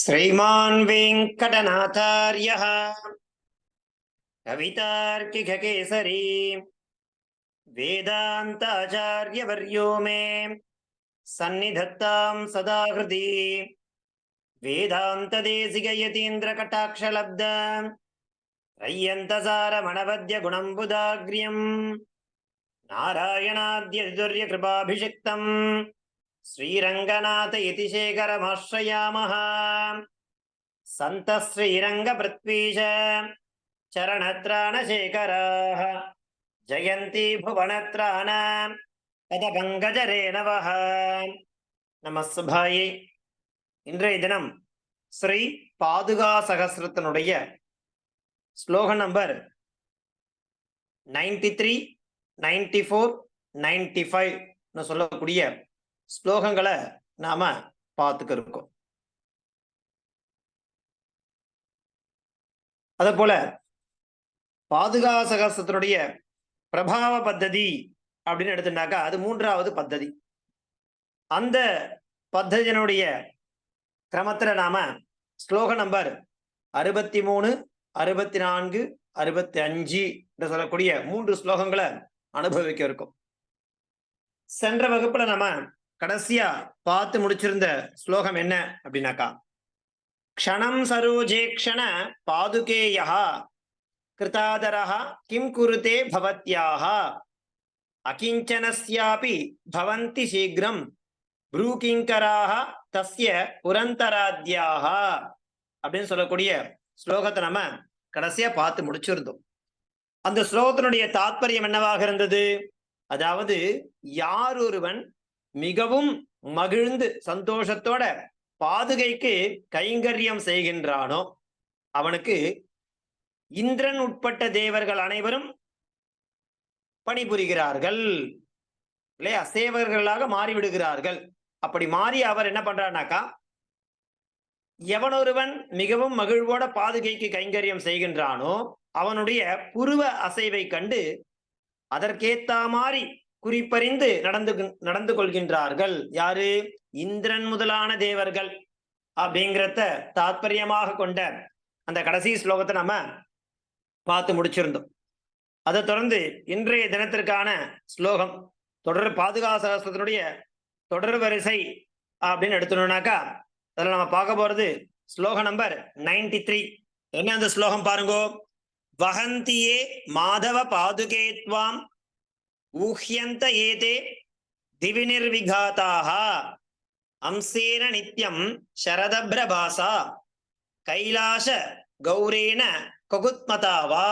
श्रीमान् वेङ्कटनाथार्यः कवितार्किककेसरी वेदान्ताचार्यवर्यो मे सन्निधत्तां सदा हृदि वेदान्तदेशिकयतीन्द्रकटाक्षलब्ध रय्यन्तसारमणवद्यगुणम्बुदाग्र्यम् नारायणाद्यदुर्यकृपाभिषिक्तम् श्रीरङ्गनाथ इति शेखरमाश्रयामः सन्तः श्रीरङ्गपृथ्वीश चरणत्राणशेखराः जयन्ती भुवनत्राण पदपङ्कजरेणवः நம சுபாயே இன்றைய தினம் ஸ்ரீ பாதுகா சகசிரத்தினுடைய ஸ்லோக number ninety three ninety four ninety ஃபைவ்னு சொல்லக்கூடிய ஸ்லோகங்களை நாம பார்த்துக்க இருக்கோம். அதே போல பாதுகா சகசத்தினுடைய பிரபாவ பத்ததி அப்படின்னு எடுத்துட்டாக்கா அது மூன்றாவது பத்ததி. அந்த பத்ததியினுடைய கிரமத்துல நாம ஸ்லோக நம்பர் அறுபத்தி மூணு அறுபத்தி நான்கு அறுபத்தி அஞ்சு என்று சொல்லக்கூடிய மூன்று ஸ்லோகங்களை அனுபவிக்க இருக்கும். சென்ற வகுப்புல நம்ம கடைசியா பார்த்து முடிச்சிருந்த ஸ்லோகம் என்ன அப்படின்னாக்கா க்ஷணம் சரோஜேக்ஷண பாதுகேயா கிருதாதரா கிம் குருதே பவத்யாக அகிஞ்சனஸ்யாபி பவந்தி சீக்கிரம் ப்ரூகிங்கராக தஸ்ய புரந்தராத்யாக அப்படின்னு சொல்லக்கூடிய ஸ்லோகத்தை நம்ம கடைசியா பார்த்து முடிச்சிருந்தோம். அந்த ஸ்லோகத்தினுடைய தாத்பரியம் என்னவாக இருந்தது? அதாவது யார் ஒருவன் மிகவும் மகிழ்ந்து சந்தோஷத்தோட பாதுகைக்கு கைங்கரியம் செய்கின்றானோ அவனுக்கு இந்திரன் உட்பட்ட தேவர்கள் அனைவரும் பணிபுரிகிறார்கள். இல்லையா? சேவர்களாக மாறிவிடுகிறார்கள். அப்படி மாறி அவர் என்ன பண்றாருனாக்கா எவனொருவன் மிகவும் மகிழ்வோட பாதுகைக்கு கைங்கரியம் செய்கின்றானோ அவனுடைய புருவ அசைவை கண்டு அதற்கேத்த மாதிரி குறிப்பறிந்து நடந்து நடந்து கொள்கின்றார்கள். யாரு? இந்திரன் முதலான தேவர்கள் அப்படிங்கிறத தாத்பரியமாக கொண்ட அந்த கடைசி ஸ்லோகத்தை நம்ம பார்த்து முடிச்சிருந்தோம். அதை தொடர்ந்து இன்றைய தினத்திற்கான ஸ்லோகம் தொடர் பாதுகாசகத்தினுடைய தொடர் வரிசை அப்படின்னு எடுத்துனோம்னாக்கா அதில் நம்ம பார்க்க போறது ஸ்லோகம் நம்பர் நைன்டி த்ரீ என்ன அந்த ஸ்லோகம் பாருங்கோ? வகந்தியே மாதவ பாதுகேத்வாம் ஊஹ்யந்த ஏதே திவிநிர்விகாதாக அம்சேன நித்யம் சரதபிரபாசா. கைலாச கௌரேன கொகுத்மதாவா.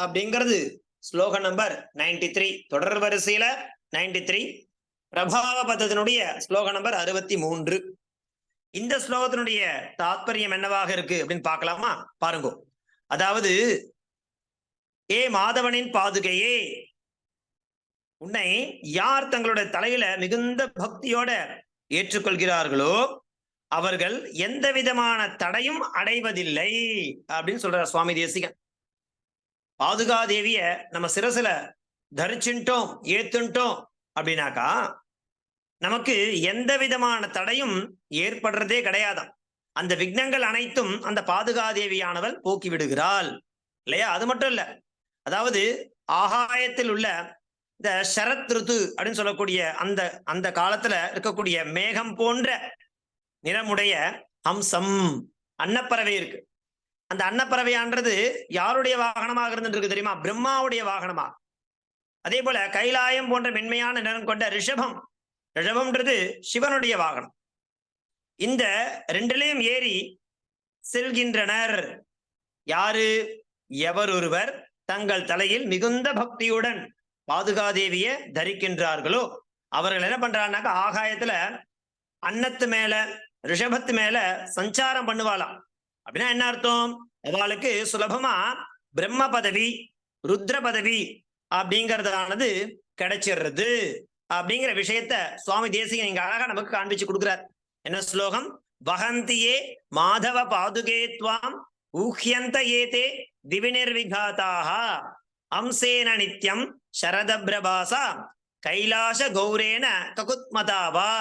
அப்படிங்கிறது ஸ்லோக நம்பர் நைன்டி த்ரீ தொடர் வரிசையில நைன்டி த்ரீ பிரபாவ பதத்தினுடைய ஸ்லோக நம்பர் அறுபத்தி மூன்று. இந்த ஸ்லோகத்தினுடைய தாத்பரியம் என்னவாக இருக்கு அப்படின்னு பார்க்கலாமா? பாருங்க. அதாவது ஏ மாதவனின் பாதுகையே உன்னை யார் தங்களுடைய தலையில மிகுந்த பக்தியோட ஏற்றுக்கொள்கிறார்களோ அவர்கள் எந்த விதமான தடையும் அடைவதில்லை அப்படின்னு சொல்ற சுவாமி தேசிகன். பாதுகாதேவிய நம்ம சிரசுல தரிச்சுட்டோம் ஏத்துட்டோம் அப்படின்னாக்கா நமக்கு எந்த விதமான தடையும் ஏற்படுறதே கிடையாதாம். அந்த விக்னங்கள் அனைத்தும் அந்த பாதுகாதேவியானவள் போக்கி விடுகிறாள். இல்லையா? அது மட்டும் இல்ல. அதாவது ஆகாயத்தில் உள்ள இந்த சரத் ருத்து அப்படின்னு சொல்லக்கூடிய அந்த அந்த காலத்துல இருக்கக்கூடிய மேகம் போன்ற நிறமுடைய ஹம்சம் அன்னப்பறவை இருக்கு. அந்த அன்னப்பறவையான்றது யாருடைய வாகனமாக இருந்துருக்கு தெரியுமா? பிரம்மாவுடைய வாகனமா. அதே போல கைலாயம் போன்ற மென்மையான நிறம் கொண்ட ரிஷபம் ரிஷபம்ன்றது சிவனுடைய வாகனம். இந்த ரெண்டிலையும் ஏறி செல்கின்றனர். யாரு? எவரொருவர் தங்கள் தலையில் மிகுந்த பக்தியுடன் பாதுகாதேவிய தரிக்கின்றார்களோ? அவர்கள் என்ன பண்றாங்கனாக்கா ஆகாயத்துல அன்னத்து மேல ரிஷபத்து மேல சஞ்சாரம் பண்ணுவாளாம். அப்படின்னா என்ன அர்த்தம்? அவளுக்கு சுலபமா பிரம்ம பதவி ருத்ர பதவி அப்படிங்கறதானது கிடைச்சிடுறது. அப்படிங்கிற விஷயத்த சுவாமி தேசிகன் இங்க அழகா நமக்கு காண்பிச்சு கொடுக்குறார். என்ன ஸ்லோகம்? வகந்தியே மாதவ பாதுகே துவாம் ஊஹ்யந்த ஏதே திவிநிர்விகாதாக அம்சேன நித்யம் சரதபிரபாசா கைலாச கௌரேன ககுத்மதாவா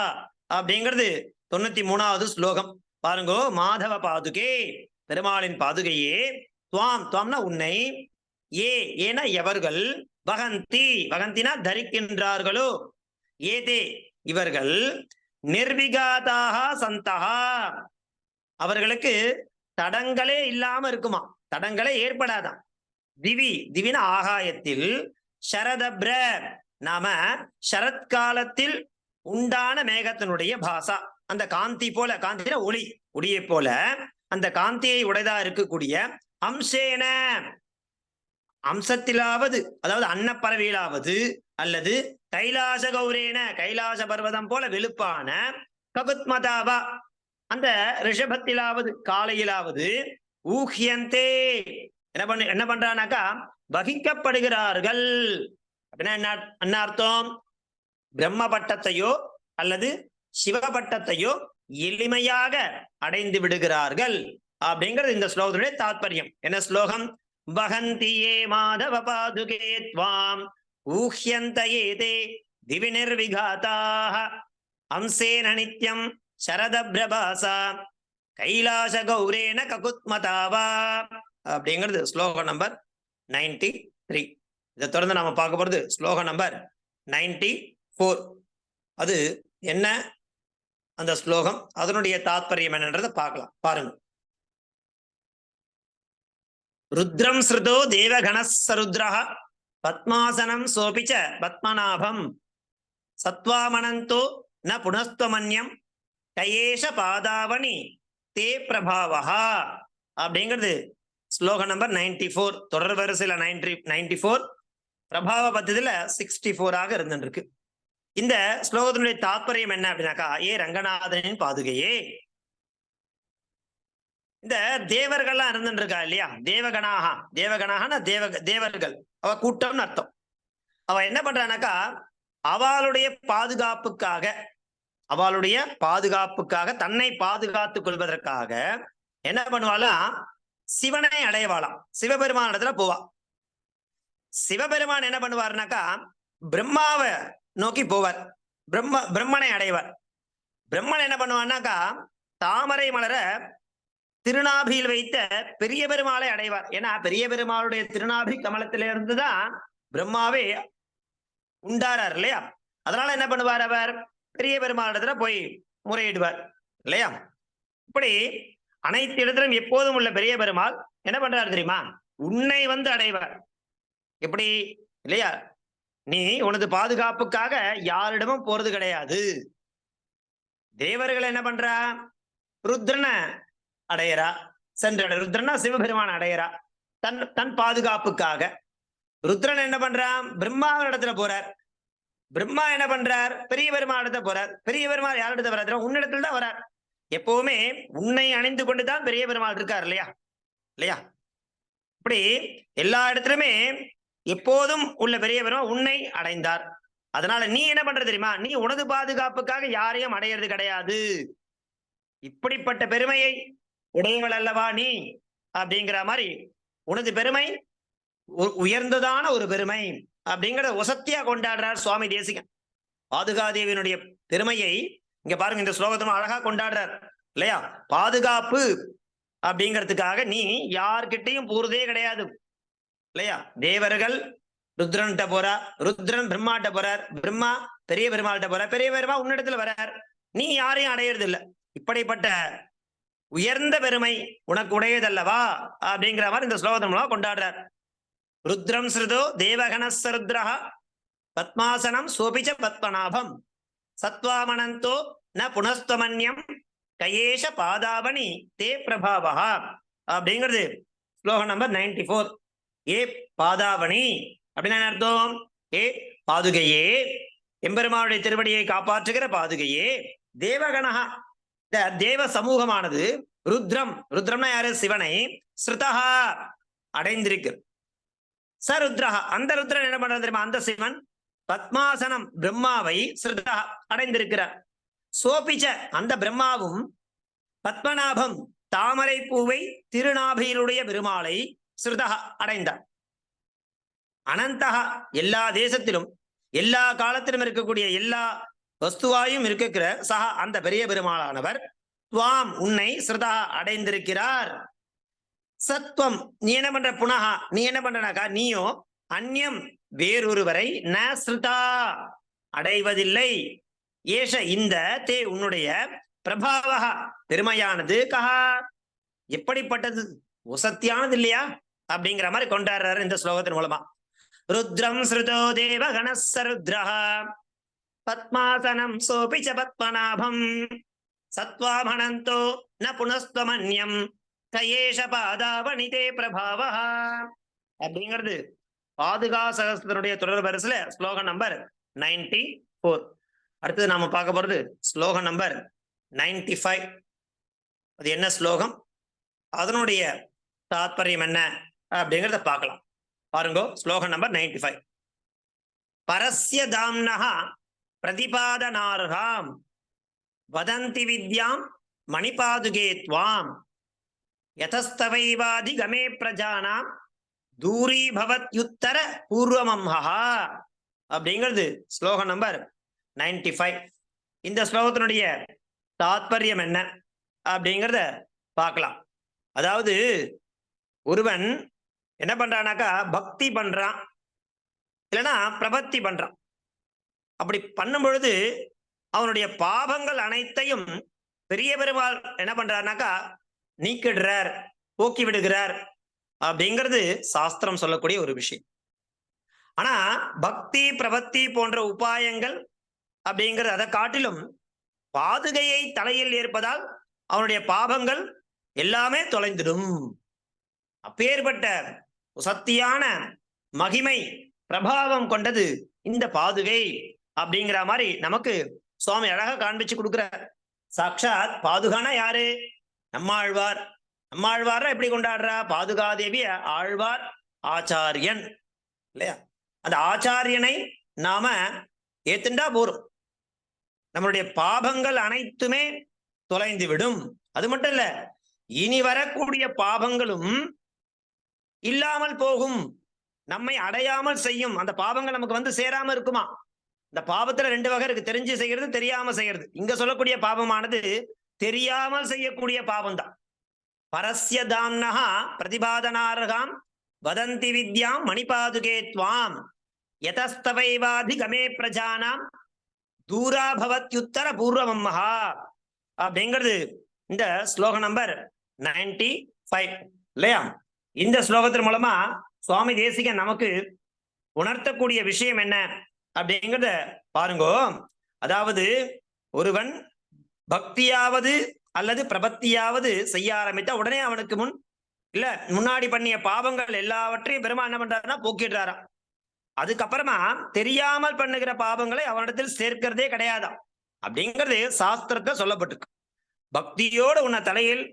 அப்படிங்கிறது தொண்ணூத்தி மூணாவது ஸ்லோகம். பாருங்கோ மாதவ பாதுகே பெருமாளின் பாதுகையே. துவாம் துவாம்னா உன்னை. ஏ ஏன எவர்கள்? வகந்தி. வகந்தினா தரிக்கின்றார்களோ. ஏதே இவர்கள். நிர்விகாதாக சந்தகா அவர்களுக்கு தடங்களே இல்லாம இருக்குமா? தடங்களே ஏற்படாதாம். திவி திவின ஆகாயத்தில் சரதப்ர நாம சரத்காலத்தில் உண்டான மேகத்தினுடைய பாசா. அந்த காந்தி போல காந்தின ஒளி ஒளியை போல அந்த காந்தியை உடையதா இருக்கக்கூடிய அம்சேன. அம்சத்திலாவது அதாவது அன்னப்பறவையிலாவது அல்லது கைலாச கௌரேன கைலாச பர்வதம் போல வெளுப்பான கபுத்மதாவா. அந்த ரிஷபத்திலாவது காலையிலாவது ஊஹியந்தே. என்ன பண்ண என்ன பண்றானாக்கா வகிக்கப்படுகிறார்கள். அப்படின்னா என்ன என்ன அர்த்தம்? பிரம்ம பட்டத்தையோ அல்லது சிவபட்டத்தையோ எளிமையாக அடைந்து விடுகிறார்கள். அப்படிங்கிறது இந்த ஸ்லோகத்துடைய தாத்பரியம். என்ன ஸ்லோகம்? வகந்தியே மாதவ பாதுகே துவாம். ஊஹ்யந்த ஏதே திவி அம்சேன நித்யம் சரதபிரபாசா கைலாச கௌரேன ககுத்மதாவா. அப்படிங்கிறது ஸ்லோகம் நம்பர் நைன்டி த்ரீ இதை தொடர்ந்து நாம பார்க்க போறது ஸ்லோகம் நம்பர் நைன்டி ஃபோர் அது என்ன? அந்த ஸ்லோகம் அதனுடைய தாத்பரியம் என்னன்றதை பார்க்கலாம். பாருங்க. ருத்ரம் ஸ்ருதோ தேவகணசருத்ரா பத்மாசனம் சோபிச்ச பத்மநாபம். சத்வாமனந்தோ ந புனஸ்துவமன்யம். கயேஷ பாதாவணி தே பிரபாவா அப்படிங்கிறது ஸ்லோகம் நம்பர் நைன்டி ஃபோர் தொடர் வரிசையில நைன்டி நைன்டி ஃபோர் பிரபாவ பத்ததுல சிக்ஸ்டி ஃபோராக இருந்துருக்கு இந்த ஸ்லோகத்தினுடைய தாற்பயம் என்ன அப்படின்னாக்கா ஏ ரங்கநாதனின் பாதுகையே. இந்த தேவர்கள்லாம் இருந்துருக்கா இல்லையா? தேவகணாகா தேவகணாகனா தேவ தேவர்கள். அவ கூட்டம்னு அர்த்தம். அவ என்ன பண்றானாக்கா அவளுடைய பாதுகாப்புக்காக அவளுடைய பாதுகாப்புக்காக தன்னை பாதுகாத்துக் கொள்வதற்காக என்ன பண்ணுவாளாம் சிவனை அடையவாளாம். சிவபெருமான் இடத்துல போவா. சிவபெருமான் என்ன பண்ணுவார்னாக்கா பிரம்மாவை நோக்கி போவார். பிரம்ம பிரம்மனை அடைவார். பிரம்மன் என்ன பண்ணுவார்னாக்கா தாமரை மலர திருநாபியில் வைத்த பெரிய பெருமாளை அடைவார். ஏன்னா பெரிய பெருமாளுடைய திருநாபி கமலத்திலிருந்து தான் பிரம்மாவே உண்டாரார் இல்லையா? அதனால என்ன பண்ணுவார் அவர்? பெரிய பெருமாளிடத்துல போய் முறையிடுவார் இல்லையா? இப்படி அனைத்து இடத்திலும் எப்போதும் உள்ள பெரிய பெருமாள் என்ன பண்றாரு தெரியுமா? உன்னை வந்து அடைவர். எப்படி? இல்லையா? நீ உனது பாதுகாப்புக்காக யாரிடமும் போறது கிடையாது. தேவர்கள் என்ன பண்றா? ருத்ரனை அடையறா. சென்ற ருத்ரனா சிவபெருமான் அடையறா. தன் தன் பாதுகாப்புக்காக. ருத்ரன் என்ன பண்றான் பிரம்மாவின் இடத்துல போறார். பிரம்மா என்ன பண்றார்? பெரிய பெருமாள் இடத்துல போறார். பெரிய பெருமாள் யார் இடத்துல வரார் உன்னிடத்துல தான் வரார். எப்பவுமே உன்னை அணிந்து கொண்டுதான் பெரிய பெருமாள் இருக்கார் இல்லையா? இல்லையா? இப்படி எல்லா இடத்துலயுமே எப்போதும் உள்ள பெரிய பெருமாள் உன்னை அடைந்தார். அதனால நீ என்ன பண்ற தெரியுமா? நீ உனது பாதுகாப்புக்காக யாரையும் அடையிறது கிடையாது. இப்படிப்பட்ட பெருமையை உடையவள் அல்லவா நீ? அப்படிங்கிற மாதிரி உனது பெருமை உ- உயர்ந்ததான ஒரு பெருமை அப்படிங்கிறத ஒசத்தியா கொண்டாடுறார் சுவாமி தேசிகன். பாதுகாதேவியனுடைய பெருமையை இங்க பாருங்க இந்த ஸ்லோகத்தை அழகா கொண்டாடுறார். இல்லையா? பாதுகாப்பு அப்படிங்கிறதுக்காக நீ யார்கிட்டயும் போறதே கிடையாது. இல்லையா? தேவர்கள் ருத்ரன்ட்ட போறா ருத்ரன் பிரம்மாட்ட போறார் பிரம்மா பெரிய பெருமாள்கிட்ட போறார் பெரிய பெருமா உன்னிடத்துல வரார். நீ யாரையும் அடையிறது இல்ல இப்படிப்பட்ட உயர்ந்த பெருமை உனக்கு உடையதல்லவா? அப்படிங்கிற மாதிரி இந்த ஸ்லோகத்தின் மூலமா கொண்டாடுறார். ருத்ரம் ஸ்ருதோ தேவகணசருத்ரஹ பத்மாசனம் சோபிச்ச பத்மநாபம். சத்வாமனந்தோ ந புனஸ்தமன்யம் கயேஷ பாதாவணி தே பிரபாவா அப்படிங்கிறது ஸ்லோகம் நம்பர் நைன்டி ஃபோர் ஏ பாதாவணி அப்படின்னா அர்த்தம் ஏ பாதுகையே எம்பெருமானுடைய திருவடியை காப்பாற்றுகிற பாதுகையே தேவகணஹா இந்த தேவ சமூகமானது ருத்ரம் ருத்ரம்னா யாரு சிவனை ஸ்ருதஹா அடைந்திருக்கு ச ருத்ரஹா அந்த ருத்ரன் என்ன பண்றது தெரியுமா அந்த சிவன் பத்மாசனம் பிரம்மாவை ஸ்ருதா அடைந்திருக்கிறார். சோபிச்ச அந்த பிரம்மாவும் பத்மநாபம் தாமரை பூவை திருநாபியிலுடைய பெருமாளை ஸ்ருதா அடைந்தார். அனந்தகா எல்லா தேசத்திலும் எல்லா காலத்திலும் இருக்கக்கூடிய எல்லா வஸ்துவாயும் இருக்கிற சஹா அந்த பெரிய பெருமாளானவர் துவாம் உன்னை ஸ்ருதா அடைந்திருக்கிறார். சத்வம் நீ என்ன பண்ற? புனகா நீ என்ன பண்றனாக்கா நீயோ அந்யம் வேறொருவரை நஸ்ருதா அடைவதில்லை. ஏஷ இந்த தே உன்னுடைய பிரபாவக பெருமையானது கஹா. எப்படிப்பட்டது? உசத்தியானது இல்லையா? அப்படிங்கிற மாதிரி கொண்டாடுறாரு இந்த ஸ்லோகத்தின் மூலமா. ருத்ரம் ஸ்ருதோ தேவ கணசருத்ரஹ பத்மாசனம் சோபிச்ச பத்மநாபம். சத்வாமணந்தோ ந புனஸ்தமன்யம் கயேஷ பாதாவணிதே பிரபாவ அப்படிங்கிறது பாதுகா சகஸ்தருடைய தொடர் வரிசையில ஸ்லோகம் நம்பர் நைன்டி ஃபோர் அடுத்தது நாம பார்க்க போறது ஸ்லோகம் நம்பர் நைன்டி ஃபைவ் அது என்ன ஸ்லோகம்? அதனுடைய தாத்பரியம் என்ன? அப்படிங்கிறத பார்க்கலாம். பாருங்கோ ஸ்லோகம் நம்பர் நைன்டி ஃபைவ் பரஸ்ய தாம்னஹா பிரதிபாதனார்காம் வதந்தி வித்யாம் மணிபாதுகே துவாம். யதஸ்தவைவாதி கமே பிரஜானாம் தூரீபவத்யுத்தர பூர்வமம்ஹா அப்படிங்கிறது ஸ்லோகம் நம்பர் நைன்டி ஃபைவ். இந்த ஸ்லோகத்தினுடைய தாத்பரியம் என்ன அப்படிங்கிறத பார்க்கலாம். அதாவது ஒருவன் என்ன பண்றானாக்கா பக்தி பண்றான். இல்லைன்னா பிரபத்தி பண்றான். அப்படி பண்ணும் பொழுது அவனுடைய பாவங்கள் அனைத்தையும் பெரிய பெருமாள் என்ன பண்றாருனாக்கா நீக்கிடுறார் போக்கி விடுகிறார் அப்படிங்கிறது சாஸ்திரம் சொல்லக்கூடிய ஒரு விஷயம். ஆனா பக்தி பிரபத்தி போன்ற உபாயங்கள் அப்படிங்கிறது அதை காட்டிலும் பாதுகையை தலையில் ஏற்பதால் அவனுடைய பாபங்கள் எல்லாமே தொலைந்துடும். அப்பேற்பட்ட சத்தியான மகிமை பிரபாவம் கொண்டது இந்த பாதுகை அப்படிங்கிற மாதிரி நமக்கு சுவாமி அழகா காண்பிச்சு கொடுக்கிறார். சாட்சாத் பாதுகானா யாரு? நம்மாழ்வார். நம்மாழ்வார எப்படி கொண்டாடுறா? பாதுகாதேவி ஆழ்வார் ஆச்சாரியன். இல்லையா? அந்த ஆச்சாரியனை நாம ஏத்துண்டா போறோம். நம்மளுடைய பாபங்கள் அனைத்துமே தொலைந்து விடும். அது மட்டும் இல்ல இனி வரக்கூடிய பாபங்களும் இல்லாமல் போகும். நம்மை அடையாமல் செய்யும். அந்த பாபங்கள் நமக்கு வந்து சேராம இருக்குமா? இந்த பாவத்துல ரெண்டு வகை இருக்கு. தெரிஞ்சு செய்யறது தெரியாம செய்யறது. இங்க சொல்லக்கூடிய பாவமானது தெரியாமல் செய்யக்கூடிய பாவம் தான் பரஸ்ய தாம்னஹா பிரதிபாதனார்காம் வதந்தி வித்யாம் மணிபாதுகே துவாம் யதஸ்தவைவாதி கமே பிரஜானாம் தூராபவத்யுத்தர பூர்வமம்மஹா அப்படிங்கிறது இந்த ஸ்லோக நம்பர் நைன்டி ஃபைவ். இல்லையா? இந்த ஸ்லோகத்தின் மூலமா சுவாமி தேசிக நமக்கு உணர்த்தக்கூடிய விஷயம் என்ன அப்படிங்கிறத பாருங்கோ. அதாவது ஒருவன் பக்தியாவது அல்லது பிரபத்தியாவது செய்ய ஆரம்பித்தா உடனே அவனுக்கு முன் இல்ல முன்னாடி பண்ணிய பாவங்கள் எல்லாவற்றையும் பெருமா என்ன பண்றாருன்னா போக்கிடுறாராம். அதுக்கப்புறமா தெரியாமல் பண்ணுகிற பாவங்களை அவனிடத்தில் சேர்க்கிறதே கிடையாதாம். அப்படிங்கிறது சாஸ்திரத்தை சொல்லப்பட்டிருக்கு. பக்தியோடு உன்னை தலையில்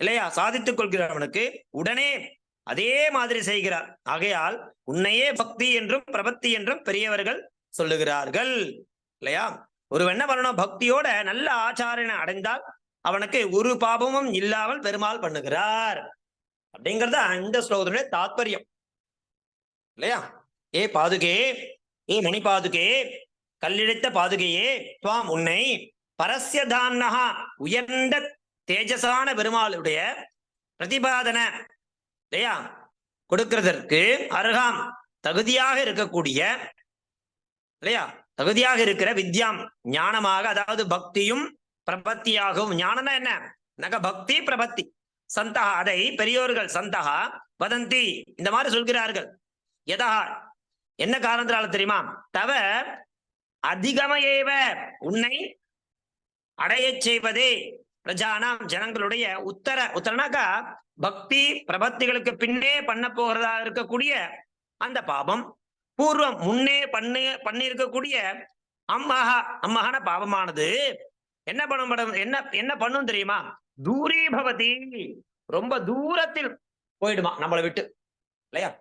இல்லையா சாதித்துக் கொள்கிறவனுக்கு உடனே அதே மாதிரி செய்கிறார். ஆகையால் உன்னையே பக்தி என்றும் பிரபத்தி என்றும் பெரியவர்கள் சொல்லுகிறார்கள். இல்லையா? ஒரு என்ன பண்ணணும்? பக்தியோட நல்ல ஆச்சாரனை அடைந்தால் அவனுக்கு ஒரு பாபமும் இல்லாமல் பெருமாள் பண்ணுகிறார். அப்படிங்கறது அந்த ஸ்லோகத்தினுடைய தாத்பரியம். இல்லையா? ஏ பாதுகே ஏ மணி பாதுகே கல்லிழைத்த பாதுகையே துவாம் உன்னை பரஸ்ய தான்னஹா உயர்ந்த தேஜசான பெருமாளுடைய பிரதிபாதன இல்லையா? கொடுக்கிறதற்கு அருகாம் தகுதியாக இருக்கக்கூடிய இல்லையா? தகுதியாக இருக்கிற வித்யாம் ஞானமாக அதாவது பக்தியும் பிரபத்தியாகும். ஞானம்னா என்ன? நக பக்தி பிரபத்தி. சந்தகா அதை பெரியோர்கள் சந்தகா வதந்தி இந்த மாதிரி சொல்கிறார்கள். எதா என்ன காரணத்தினால தெரியுமா? தவ அதிகமையேவ உன்னை அடையச் செய்வதே. பிரஜானாம் ஜனங்களுடைய உத்தர உத்தரனாக்கா பக்தி பிரபத்திகளுக்கு பின்னே பண்ண போகிறதா இருக்கக்கூடிய அந்த பாபம். பூர்வம் முன்னே பண்ணு பண்ணி இருக்கக்கூடிய அம்மஹா அம்மஹான பாவமானது என்ன பண்ணும் படம் என்ன என்ன பண்ணும் தெரியுமா? தூரீபவதி ரொம்ப தூரத்தில் போயிடுமா நம்மளை விட்டு? இல்லையா?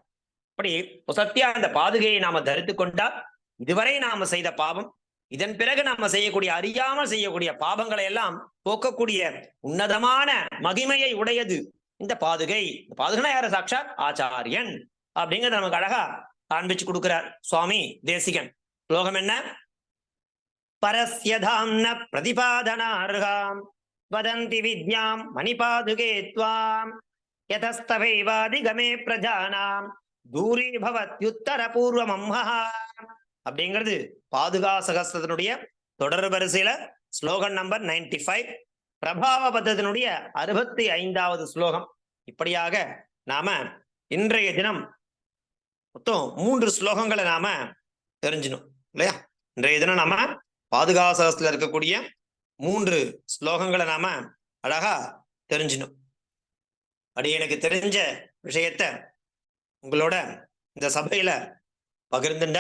அப்படி சத்தியா அந்த பாதுகையை நாம தரித்து கொண்டால் இதுவரை நாம செய்த பாவம் இதன் பிறகு நாம செய்யக்கூடிய அறியாமல் செய்யக்கூடிய பாவங்களை எல்லாம் போக்கக்கூடிய உன்னதமான மகிமையை உடையது இந்த பாதுகை. இந்த பாதுகனா யார? சாட்சாத் ஆச்சாரியன். அப்படிங்கிறத நமக்கு அழகா காண்பிச்சு கொடுக்கிறார் சுவாமி தேசிகன். ஸ்லோகம் என்ன? பரஸ்யதாம்ன பிரதிபாதனார்காம் வதந்தி வித்யாம் மணிபாதுகே துவாம் யதஸ்தவைவாதிகமே பிரஜானாம் தூரே பவத்யுத்தர பூர்வமம்ஹா அப்படிங்கிறது பாதுகா சகஸ்திரத்தினுடைய தொடர் வரிசையில ஸ்லோகன் நம்பர் நைன்டி ஃபைவ் பிரபாவ பத்தத்தினுடைய அறுபத்தி ஐந்தாவது ஸ்லோகம். இப்படியாக நாம இன்றைய தினம் மொத்தம் மூன்று ஸ்லோகங்களை நாம தெரிஞ்சிடும் இல்லையா? இன்றைய தினம் நாம பாதுகா சகஸ்திரத்துல இருக்கக்கூடிய மூன்று ஸ்லோகங்களை நாம அழகா தெரிஞ்சினோம். அப்படி எனக்கு தெரிஞ்ச விஷயத்த உங்களோட இந்த சபையில பகிர்ந்துண்ட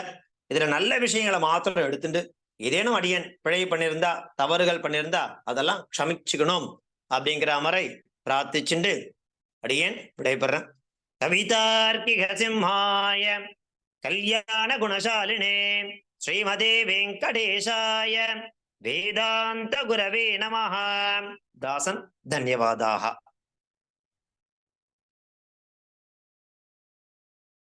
இதுல நல்ல விஷயங்களை மாத்திரம் எடுத்துட்டு ஏதேனும் அடியன் பிழை பண்ணியிருந்தா தவறுகள் பண்ணியிருந்தா அதெல்லாம் க்ஷமிச்சுக்கணும் அப்படிங்கிற மாதிரி பிரார்த்திச்சுண்டு அடியேன் விடைபெறேன் கவிதார்க்கிக சிம்ஹாய கல்யாண குணசாலினே. ஸ்ரீமதே வெங்கடேஷாய வேதாந்த குரவே நமஹ. தாசன் தன்யவாதாக.